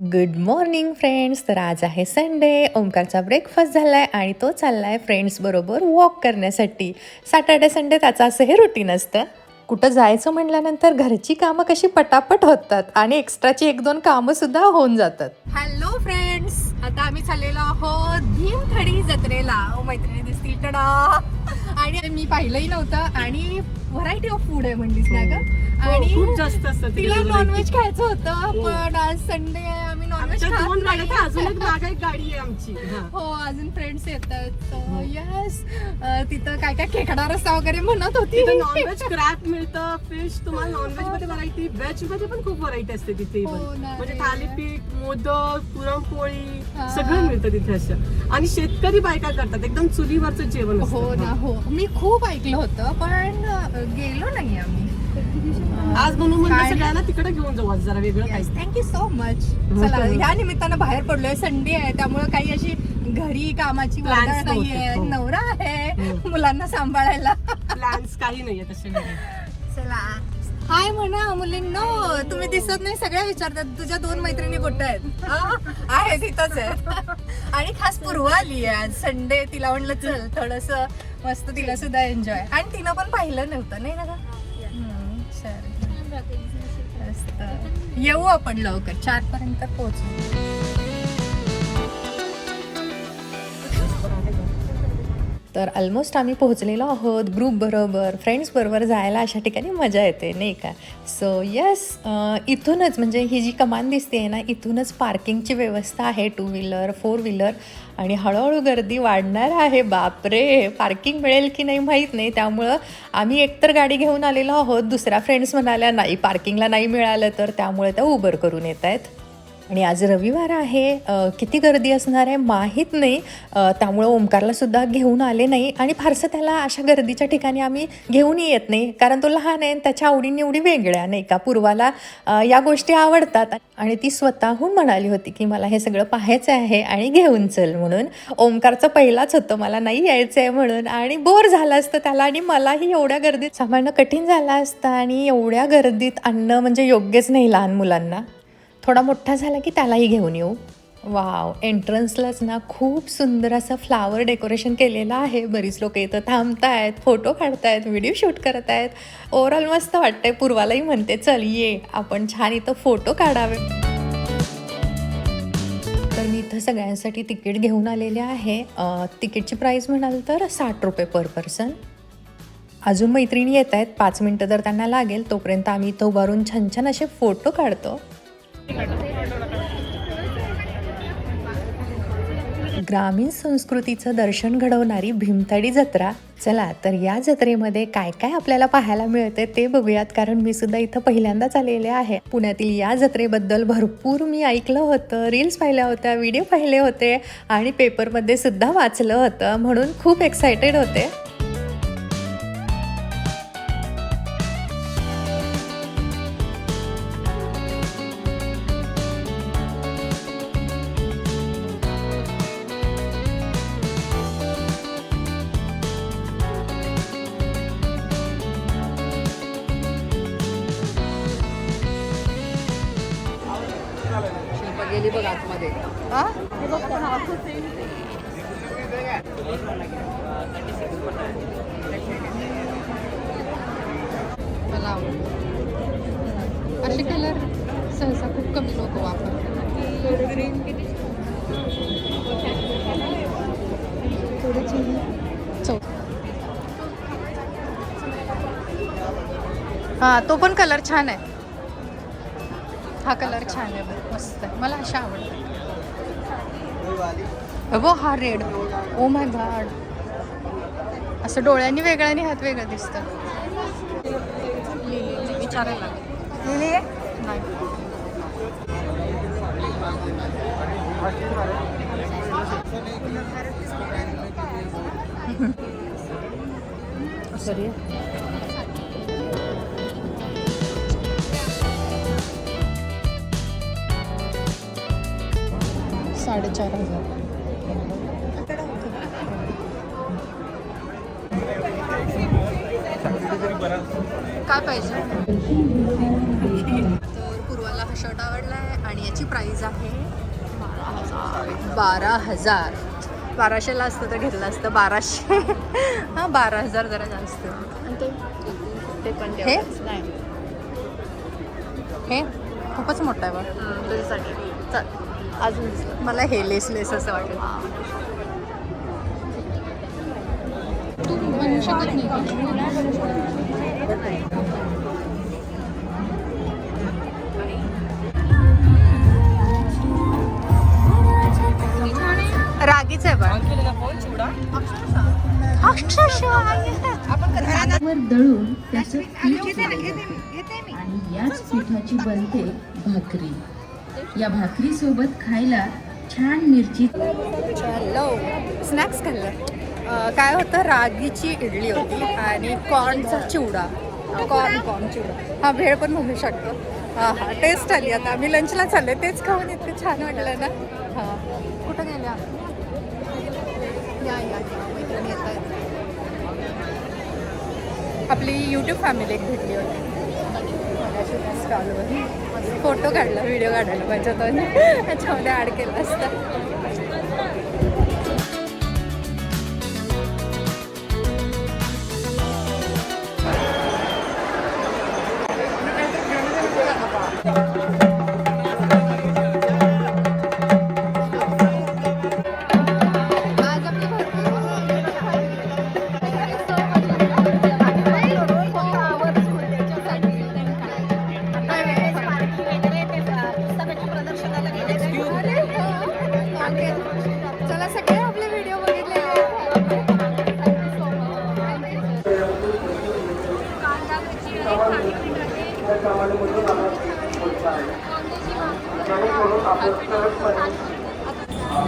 Good morning friends तर आज आहे संडे ओमकारचा ब्रेकफास्ट झाला आहे आणि तो चालला आहे फ्रेंड्सबरोबर वॉक करण्यासाठी. सॅटर्डे संडे त्याचं असं हे रुटीन असतं. कुठं जायचं म्हटल्यानंतर घरची कामं कशी पटापट होतात आणि एक्स्ट्राची एक दोन कामंसुद्धा होऊन जातात. हॅलो फ्रेंड्स आता आम्ही चाललेलो आहोत भीमथडी जत्रेला. ओ मैत्रिणी दिसतील. टडा आणि मी पाहिलंही नव्हतं आणि व्हरायटी ऑफ फूड आहे म्हणलीस ना ग? आणि खूप जास्त असतं तिला नॉनव्हेज खायचं होतं हो. पण आज संडे नॉनव्हेज दोन गाड्या. तर अजून एक मागे एक गाडी आहे आमची हा. हो अजून फ्रेंड्स येतात हो. यस तिथं काय काय खेकडा रस्ता वगैरे म्हणत होती तिथं नॉनव्हेज क्रॅप मिळतं फिश तुम्हाला नॉनव्हेजमध्ये व्हरायटी व्हेजमध्ये पण खूप व्हरायटी असते तिथे हो पण ना म्हणजे रे. थालीपीठ मोदक पुरणपोळी हा. सगळं मिळतं तिथे असं आणि शेतकरी बायका करतात एकदम चुलीवरचं जेवण असतं. हो ना हो मी खूप ऐकलं होतं पण अ, गेलो नाही आम्ही आज म्हणून म्हणलं काय? सगळ्यांना तिकडे घेऊन जाऊ आज जरा वेगळं काही थँक्यू सो मच चला. ह्या निमित्तानं बाहेर पडलोय संडे आहे त्यामुळे काही अशी घरी कामाची Plans नव्हते, नाहीये हो. नवरा आहे हो. मुलांना सांभाळायला प्लॅन्स काही नाहीये तसे. चला हाय म्हणा मुलींनो तुम्ही दिसत नाही सगळ्या विचारतात तुझ्या दोन मैत्रिणी कुठे आहेत हा? आहे तिथंच आहे आणि खास पूर्वा आली आहे आज संडे तिला म्हणलं चल थोडस मस्त तिला सुद्धा एन्जॉय आणि तिनं पण पाहिलं नव्हतं नाही ना गं? मस्त. येऊ आपण लवकर चार पर्यंत पोहोचू तर ऑलमोस्ट आम्ही पोहोचलेलो आहोत ग्रुप बरोबर फ्रेंड्स बरोबर जायला अशा ठिकाणी मजा येते नाही का? सो यस इथूनच म्हणजे ही जी कमान दिसते आहे ना इथूनच पार्किंगची व्यवस्था आहे टू व्हीलर फोर व्हीलर आणि हळूहळू गर्दी वाढणार आहे. बापरे! पार्किंग मिळेल की नाही माहीत नाही. त्यामुळं आम्ही एकतर गाडी घेऊन आलेलो आहोत दुसऱ्या फ्रेंड्स म्हणाल्या नाही पार्किंगला नाही मिळालं. तर त्यामुळे त्या उबर करून येत आहेत आणि आज रविवार आहे. किती गर्दी असणार आहे माहीत नाही. त्यामुळं ओंकारलासुद्धा घेऊन आले नाही. आणि फारसं त्याला अशा गर्दीच्या ठिकाणी आम्ही घेऊनही येत नाही. कारण तो लहान आहे आणि त्याच्या आवडीनिवडी वेगळ्या नाही का? पूर्वाला या गोष्टी आवडतात. आणि ती स्वतःहून म्हणाली होती की मला हे सगळं पाहायचं आहे आणि घेऊन चल म्हणून. ओमकारचं पहिलाच होतं. मला नाही यायचं आहे म्हणून. आणि बोर झालं असतं त्याला आणि मलाही एवढ्या गर्दीत सांभाळणं कठीण झालं असतं. आणि एवढ्या गर्दीत आणणं म्हणजे योग्यच नाही लहान मुलांना. थोडा मोठा झाला की त्यालाही घेऊन येऊ. वाव एंट्रन्सलाच ना. खूप सुंदर असं फ्लावर डेकोरेशन केलेलं आहे. बरीच लोक इथं थांबतायत फोटो काढतायत व्हिडिओ शूट करत आहेत ओव्हरऑल मस्त वाटतंय. पूर्वालाही म्हणते चल ये. आपण छान इथं फोटो काढावे. तर मी इथं सगळ्यांसाठी तिकीट घेऊन आलेले आहे. तिकीटची प्राईस म्हणाल तर साठ रुपये पर पर्सन अजून मैत्रिणी येत आहेत पाच मिनटं तर त्यांना लागेल तोपर्यंत आम्ही इथं उभारून छान छान असे फोटो काढतो. ग्रामीण संस्कृतीचं दर्शन घडवणारी भीमताडी जत्रा. चला तर या जत्रेमध्ये काय काय आपल्याला पाहायला मिळते ते बघूयात कारण मी सुद्धा इथं पहिल्यांदाच आलेले आहे. पुण्यातील या जत्रेबद्दल भरपूर मी ऐकलं होतं रील्स पाहिल्या होत्या व्हिडिओ पाहिले होते आणि पेपरमध्ये सुद्धा वाचलं होतं म्हणून खूप एक्सायटेड होते. बघ आतमध्ये. मला आवडतं असे कलर सहसा खूप कमी लोक वापरतात. चौ हा तो पण कलर छान आहे. हा कलर छान आहे बघ मस्त आहे. मला अशा आवडतात. अगो हा रेड. ओ माय गॉड असं डोळ्यांनी वेगळं आणि हात वेगळं दिसतं. विचारायला लिहिली आहे नाही. सॉरी साडेचार हजार. काय पाहिजे तर पूर्वाला हा शर्ट आवडला आहे आणि याची प्राइस आहे बारा हजार बाराशेला असतं तर घेतलं असतं. बाराशे. हां बारा हजार जरा जास्त. ते पण हे? हे खूपच मोठं आहे बघ. हं, तुझ्यासाठी. चल. अजून मला हे लेस लेस असं वाटेल. तू म्हणू शकत नाही. रागीच आहे पण अक्षरशः. दळून त्याचं याच पिठाची बनते भाकरी. या भाकरी सोबत खायला छान मिरची हॅलो. स्नॅक्स खाल्लं. काय होतं? रागीची इडली होती आणि कॉर्नचा चिवडा. कॉर्न कॉर्न चिवडा. हा भेळ पण म्हणू शकतो. हां हां टेस्ट आली आता. आम्ही लंचला चाललोय तेच खाऊन इतकं छान वाटलं ना. हां. कुठं गेल्या? या या या. मैत्रिणी येत आहेत आपली यूट्यूब फॅमिली एक भेटली होती. स्टॉलवर फोटो काढला व्हिडिओ काढायला. पाहिजे होता त्याच्यामध्ये ॲड केलं असतं.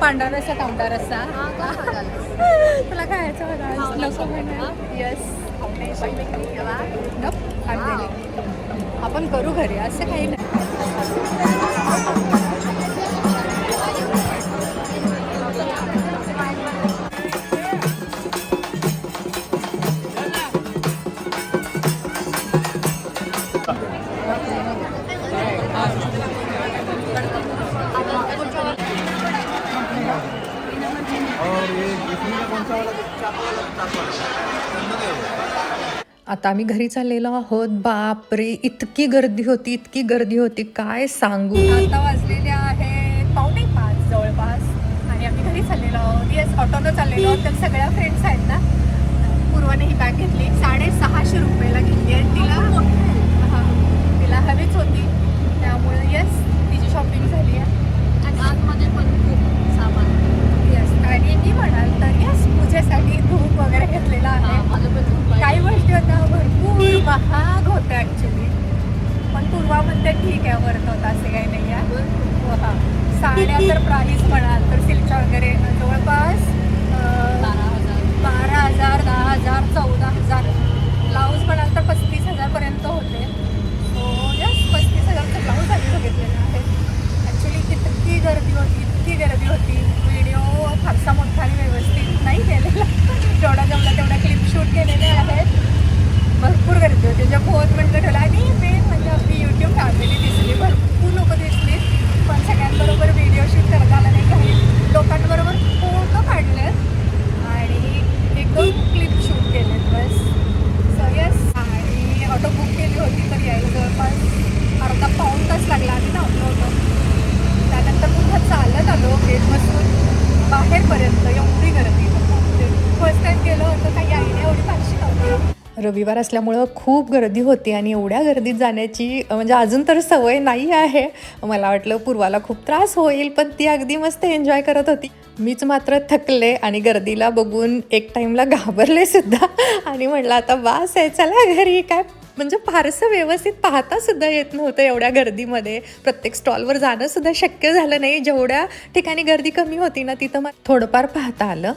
पांढरा रस्सा तांबडा रस्सा. तुला खायचं होता. नको म्हणा. येस आपण करू घरी असं काही नाही. आता आम्ही घरी चाललेलो आहोत. बापरे इतकी गर्दी होती इतकी गर्दी होती. काय सांगू? आता वाजलेले आहेत पावणे पाच जवळपास. आणि आम्ही घरी चाललेलो आहोत. येस ऑटोनं चाललेलो आहोत. तर सगळ्या फ्रेंड्स आहेत ना? पूर्वाने ही बॅग घेतली. साडेसहाशे रुपयाला घेतली आणि तिला हा, तिला हवीच होती. त्यामुळे येस तिची शॉपिंग झाली आहे. आणि आतमध्ये पण खूप सामान येस आणि मी म्हणाल तर येस पूजेसाठी धूप वगैरे घेतलेला आहे माझं पण खूप आहे. काही गोष्टी होत्या भरपूर महाग होत्या ॲक्च्युली पण पूर्वा वर्थ होता असे काही नाही आहे. हो, हा. साड्या तर प्राईस म्हणाल तर सिल्कच्या वगैरे जवळपास बारा हजार. बारा हजार दहा हजार चौदा हजार. ब्लाऊज म्हणाल तर पस्तीस हजारपर्यंत होते सो यस पस्तीस हजारचं ब्लाऊज आम्ही बघितलेलं आहे ॲक्च्युली इतकी गर्दी होती इतकी गर्दी होती व्हिडिओ फारसा मोठा आणि व्यवस्थित नाही केलेला जेवढा जमला तेवढा क्लिप शूट केलेले आहेत भरपूर गर्दी होती जे फोन म्हटलं ठेवलं आणि मेन म्हणजे आपली यूट्यूब फॅमिली दिसली भरपूर लोक दिसली पण सगळ्यांबरोबर व्हिडिओ शूट करता आला नाही काही लोकांबरोबर फोटो काढले आणि एक दोन क्लिप शूट केलेत बस सो येस आणि ऑटो बुक केली होती तर यायला जवळपास अर्धा पाऊण तास लागला आम्ही थांबलो होतो त्यानंतर पुन्हा चालत आलो गेटपासून बाहेरपर्यंत एवढी गर्दी फर्स्ट टाइम गेलो होतो काही आयडिया एवढी फारशी नव्हती रविवार असल्यामुळं खूप गर्दी होती आणि एवढ्या गर्दीत जाण्याची म्हणजे अजून तर सवय नाही आहे. मला वाटलं पूर्वाला खूप त्रास होईल पण ती अगदी मस्त एन्जॉय करत होती. मीच मात्र थकले आणि गर्दीला बघून एक टाईमला घाबरले सुद्धा. आणि म्हटलं आता वास आहे चला घरी. काय म्हणजे फारसं व्यवस्थित पाहता सुद्धा येत नव्हतं एवढ्या गर्दीमध्ये. प्रत्येक स्टॉलवर जाणं सुद्धा शक्य झालं नाही. जेवढ्या ठिकाणी गर्दी कमी होती ना तिथं मग थोडंफार पाहता आलं.